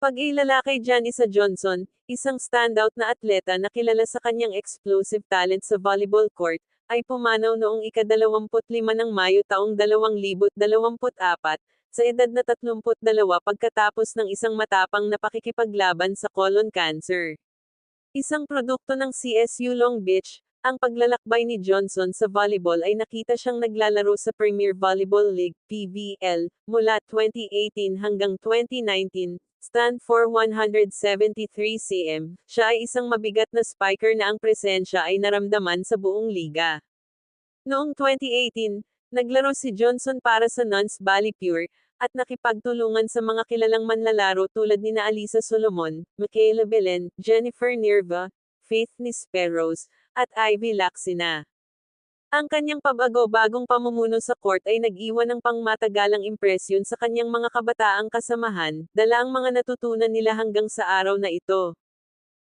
Pag-ilalakay dyan isa Johnson, isang standout na atleta na kilala sa kanyang explosive talent sa volleyball court, ay pumanaw noong ika-25 ng Mayo taong 2024, sa edad na 32 pagkatapos ng isang matapang na pakikipaglaban sa colon cancer. Isang produkto ng CSU Long Beach, ang paglalakbay ni Johnson sa volleyball ay nakita siyang naglalaro sa Premier Volleyball League, PVL, mula 2018 hanggang 2019, stand for 173 cm, siya ay isang mabigat na spiker na ang presensya ay naramdaman sa buong liga. Noong 2018, naglaro si Johnson para sa Nuns Valley Pure, at nakipagtulungan sa mga kilalang manlalaro tulad ni Alisa Solomon, Michaela Belen, Jennifer Nerva, Faith Nisperos, at Ivy Laxina. Ang kanyang pabago-bagong pamumuno sa court ay nag-iwan ng pangmatagalang impresyon sa kanyang mga kabataang kasamahan, dala ang mga natutunan nila hanggang sa araw na ito.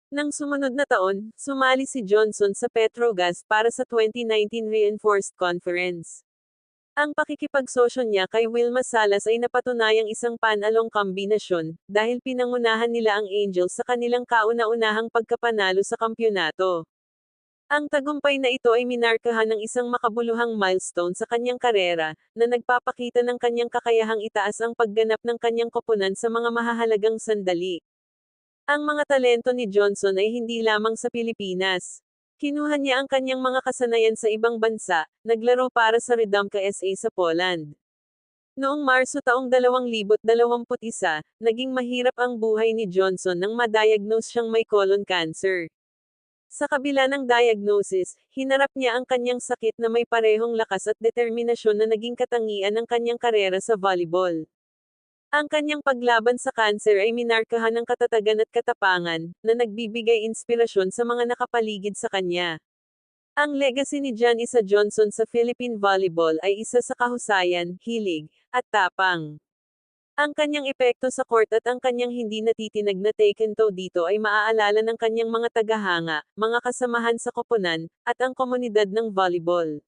Nang sumunod na taon, sumali si Johnson sa Petrogas para sa 2019 Reinforced Conference. Ang pakikipagsosyo niya kay Wilma Salas ay napatunayang isang panalong kombinasyon, dahil pinangunahan nila ang Angels sa kanilang kauna-unahang pagkapanalo sa kampyonato. Ang tagumpay na ito ay minarkahan ng isang makabuluhang milestone sa kanyang karera, na nagpapakita ng kanyang kakayahang itaas ang pagganap ng kanyang koponan sa mga mahahalagang sandali. Ang mga talento ni Johnson ay hindi lamang sa Pilipinas. Kinuha niya ang kanyang mga kasanayan sa ibang bansa, naglaro para sa Redomka SA sa Poland. Noong Marso taong 2021, naging mahirap ang buhay ni Johnson nang madiagnose siyang may colon cancer. Sa kabila ng diagnosis, hinarap niya ang kanyang sakit na may parehong lakas at determinasyon na naging katangian ng kanyang karera sa volleyball. Ang kanyang paglaban sa kanser ay minarkahan ng katatagan at katapangan, na nagbibigay inspirasyon sa mga nakapaligid sa kanya. Ang legacy ni John Isa Johnson sa Philippine volleyball ay isa sa kahusayan, hilig, at tapang. Ang kanyang epekto sa court at ang kanyang hindi natitinag na taken toe dito ay maaalala ng kanyang mga tagahanga, mga kasamahan sa koponan, at ang komunidad ng volleyball.